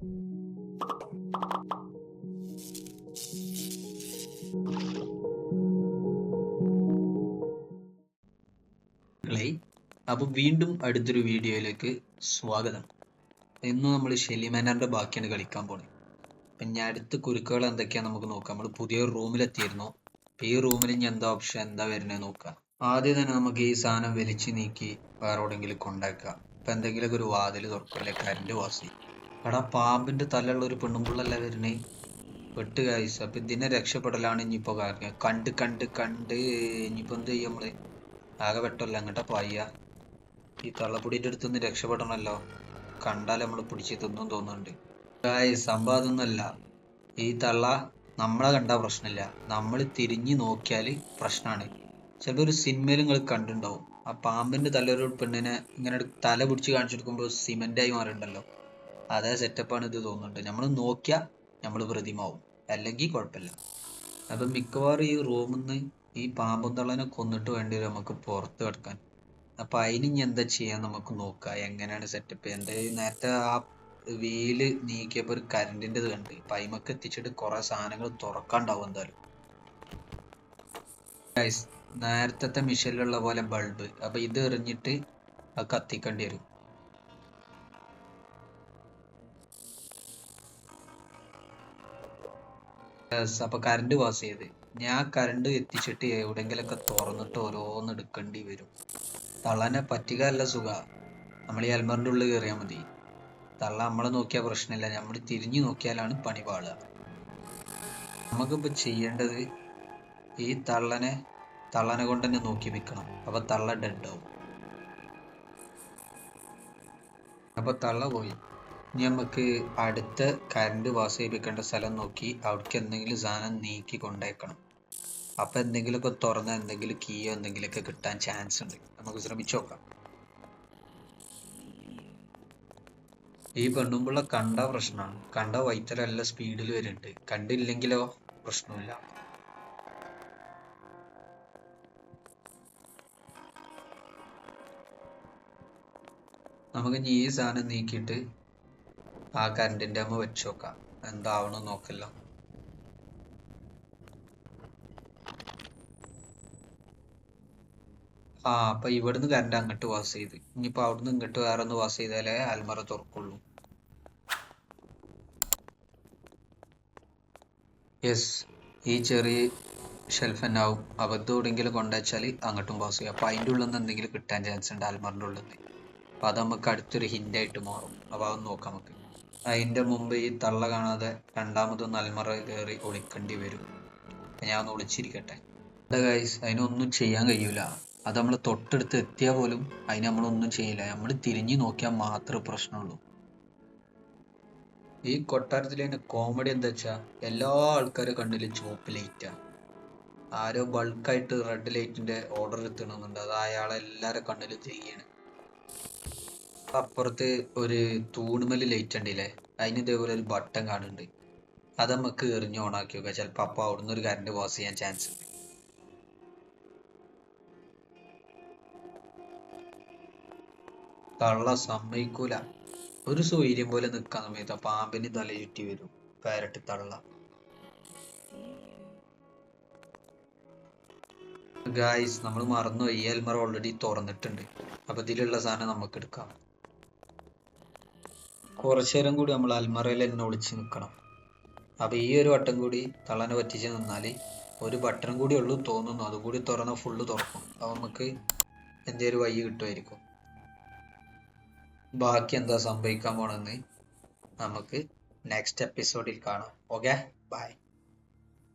അപ്പൊ വീണ്ടും അടുത്തൊരു വീഡിയോയിലേക്ക് സ്വാഗതം. ഇന്ന് നമ്മൾ ഷെലിമാനറിന്റെ ബാക്കിയാണ് കളിക്കാൻ പോണേ. അപ്പൊ ഞാൻ അടുത്ത കുരുക്കുകൾ എന്തൊക്കെയാണ് നമുക്ക് നോക്കാം. നമ്മൾ പുതിയ റൂമിലെത്തിയിരുന്നു. അപ്പൊ ഈ റൂമിൽ ഇനി എന്താ ഓപ്ഷൻ എന്താ വരുന്നത് നോക്കാം. ആദ്യം തന്നെ നമുക്ക് ഈ സാധനം വലിച്ചു നീക്കി വേറെ എവിടെയെങ്കിലും കൊണ്ടാക്കാം ഇപ്പൊ എന്തെങ്കിലുമൊക്കെ ഒരു വാതിൽ തുറക്കല്ലേ കരണ്ട് വാസി. എടാ പാമ്പിന്റെ തലയുള്ള ഒരു പെണ്ണുമ്പുള്ളല്ലേ വരുന്നേ? വെട്ട് കായ്സ് അപ്പൊ ഇതിനെ രക്ഷപ്പെടലാണ് ഇനിയിപ്പോ കാരണം കണ്ട് കണ്ട് കണ്ട് ഇനിയിപ്പോ എന്ത് ചെയ്യും നമ്മൾ? ആകെ വെട്ടല്ല അങ്ങോട്ടാ പായ. ഈ തള്ളപ്പൊടിയുടെ അടുത്ത് നിന്ന് രക്ഷപ്പെടണമല്ലോ കണ്ടാൽ നമ്മൾ പിടിച്ച് തിന്നും തോന്നുന്നുണ്ട്. ഗായ്സ് സംഭവം അതൊന്നുമല്ല. ഈ തള്ള നമ്മളെ കണ്ട പ്രശ്നമില്ല. നമ്മൾ തിരിഞ്ഞു നോക്കിയാൽ പ്രശ്നമാണ് ചിലപ്പോൾ ഒരു സിനിമയിൽ നിങ്ങൾ കണ്ടിട്ടുണ്ടാവും. ആ പാമ്പിന്റെ തല പെണ്ണിനെ ഇങ്ങനെ തല പിടിച്ച് കാണിച്ചെടുക്കുമ്പോൾ സിമെന്റ് ആയി മാറിണ്ടല്ലോ. അതേ സെറ്റപ്പാണ് ഇത് തോന്നുന്നുണ്ട്. നമ്മൾ നോക്കിയാൽ നമ്മൾ പ്രതിമാവും. അല്ലെങ്കിൽ കുഴപ്പമില്ല. അപ്പൊ മിക്കവാറും ഈ റൂമിൽ നിന്ന് ഈ പാമ്പും തള്ളനെ കൊന്നിട്ട് വേണ്ടി വരും നമുക്ക് പുറത്ത് കിടക്കാൻ. അപ്പൊ അതിന് ഇനി എന്താ ചെയ്യാൻ നമുക്ക് നോക്കാം. എങ്ങനെയാണ് സെറ്റപ്പ് എന്റെ നേരത്തെ ആ വീൽ നീക്കിയപ്പോ ഒരു കരണ്ടിന്റെത് കണ്ട്. അപ്പൊ അതിമൊക്കെ എത്തിച്ചിട്ട് കുറെ സാധനങ്ങൾ തുറക്കാണ്ടാവും എന്തായാലും. നേരത്തെ മിഷനിലുള്ള പോലെ ബൾബ് അപ്പൊ ഇത് എറിഞ്ഞിട്ട് അത് കത്തിക്കേണ്ടി വരും. അപ്പൊ കറണ്ട് പാസ് ചെയ്ത്. ഞാൻ കറണ്ട് എത്തിച്ചിട്ട് എവിടെങ്കിലൊക്കെ തുറന്നിട്ട് ഓരോന്ന് എടുക്കേണ്ടി വരും. തള്ളനെ പറ്റുക അല്ല സുഖ. നമ്മൾ ഈ അൽമറിന്റെ ഉള്ളിൽ കയറിയാൽ മതി. തള്ള നമ്മളെ നോക്കിയാൽ പ്രശ്നമില്ല. നമ്മൾ തിരിഞ്ഞു നോക്കിയാലാണ് പണി പാളുക നമുക്കിപ്പോൾ ചെയ്യേണ്ടത് ഈ തള്ളനെ തള്ളനെ കൊണ്ട് തന്നെ നോക്കി വെക്കണം അപ്പൊ തള്ള ഡെഡ് ആവും. അപ്പൊ തള്ള പോയി. ഇനി നമുക്ക് അടുത്ത കറണ്ട് പാസ് ചെയ്യിപ്പിക്കേണ്ട സ്ഥലം നോക്കി അവിടേക്ക് എന്തെങ്കിലും സാധനം നീക്കി കൊണ്ടേക്കണം. അപ്പം എന്തെങ്കിലുമൊക്കെ തുറന്ന എന്തെങ്കിലും കീയോ എന്തെങ്കിലുമൊക്കെ കിട്ടാൻ ചാൻസ് ഉണ്ട്. നമുക്ക് ശ്രമിച്ചു നോക്കാം. ഈ പെണ്ണുമ്പുള്ള കണ്ട പ്രശ്നമാണ് കണ്ട വൈത്തല നല്ല സ്പീഡിൽ വരുന്നുണ്ട്. കണ്ടില്ലെങ്കിലോ പ്രശ്നമില്ല. നമുക്ക് ഇനി ഈ സാധനം നീക്കിയിട്ട് ആ കറണ്ടിന്റെ അമ്മ വെച്ച് നോക്കാം എന്താവണം നോക്കല്ലോ. ആ അപ്പൊ ഇവിടുന്ന് കറണ്ട് അങ്ങോട്ട് പാസ് ചെയ്ത്. ഇനിയിപ്പോ അവിടുന്ന് ഇങ്ങോട്ട് വേറെ ഒന്ന് പാസ് ചെയ്താലേ അൽമറ തുറക്കുള്ളൂ. യെസ് ഈ ചെറിയ ഷെൽഫ് തന്നെ അബദ്ധം എവിടെയെങ്കിലും കൊണ്ടുവച്ചാൽ അങ്ങോട്ടും പാസ് ചെയ്യും. അപ്പൊ അതിന്റെ ഉള്ളിൽ നിന്ന് എന്തെങ്കിലും കിട്ടാൻ ചാൻസ് ഉണ്ട് അൽമറിന്റെ ഉള്ളിൽ നിന്ന് അപ്പൊ അത് നമുക്ക് അടുത്തൊരു ഹിന്റ് ആയിട്ട് മാറും. അപ്പോൾ അതൊന്ന് നോക്കാം നമുക്ക്. അതിന്റെ മുമ്പ് ഈ തള്ള കാണാതെ രണ്ടാമതൊന്ന് അൽമറ കയറി ഒളിക്കേണ്ടി വരും. ഞാൻ ഒന്ന് ഒളിച്ചിരിക്കട്ടെ. എന്താ ഗൈസ് അതിനൊന്നും ചെയ്യാൻ കഴിയൂല. അത് നമ്മൾ തൊട്ടടുത്ത് എത്തിയാൽ പോലും അതിന് നമ്മളൊന്നും ചെയ്യില്ല. നമ്മൾ തിരിഞ്ഞു നോക്കിയാൽ മാത്രമേ പ്രശ്നമുള്ളൂ. ഈ കൊട്ടാരത്തിലെ കോമഡി എന്താ വെച്ചാൽ എല്ലാ ആൾക്കാരും കണ്ടിൽ ചുവപ്പ് ലൈറ്റാണ് ആരോ ബൾക്കായിട്ട് റെഡ് ലൈറ്റിന്റെ ഓർഡർ എത്തണമെന്നുണ്ട് അത് അയാളെല്ലാവരും കണ്ണിൽ ചെയ്യാണ് അപ്പുറത്ത് ഒരു തൂണുമൽ ലൈറ്റ് ഉണ്ടല്ലേ? അതിന് ഇതേപോലെ ഒരു ബട്ടൺ കാണുന്നുണ്ട്. അത് നമുക്ക് എറിഞ്ഞ് ഓണാക്കി നോക്കാം ചിലപ്പോ അപ്പൊ അവിടുന്ന് ഒരു കറണ്ട് പാസ് ചെയ്യാൻ ചാൻസ് ഉണ്ട്. തള്ള സമ്മതിക്കൂല. ഒരു സ്വൈര്യം പോലെ നിൽക്കാൻ സമയത്ത് പാമ്പിന് തല ചുറ്റി വരും. പാരട്ടി തള്ള. ഗായ്സ് നമ്മൾ മറന്നുപോയി ഈ അൽമറ ഓൾറെഡി തുറന്നിട്ടുണ്ട്. അപ്പൊ ഇതിലുള്ള സാധനം നമുക്ക് എടുക്കാം. കുറച്ചു നേരം കൂടി നമ്മൾ അൽമറയിൽ തന്നെ ഒളിച്ച് നിൽക്കണം അപ്പൊ ഈ ഒരു വട്ടം കൂടി തള്ളനെ പറ്റിച്ച് നിന്നാൽ ഒരു ബട്ടൺ കൂടി ഉള്ളൂ തോന്നുന്നു. അതുകൂടി തുറന്ന ഫുള്ള് തുറക്കും. അപ്പോൾ നമുക്ക് എന്തേലും വഴി കിട്ടുമായിരിക്കും. ബാക്കി എന്താ സംഭവിക്കാൻ പോണെന്ന് നമുക്ക് നെക്സ്റ്റ് എപ്പിസോഡിൽ കാണാം. Okay bye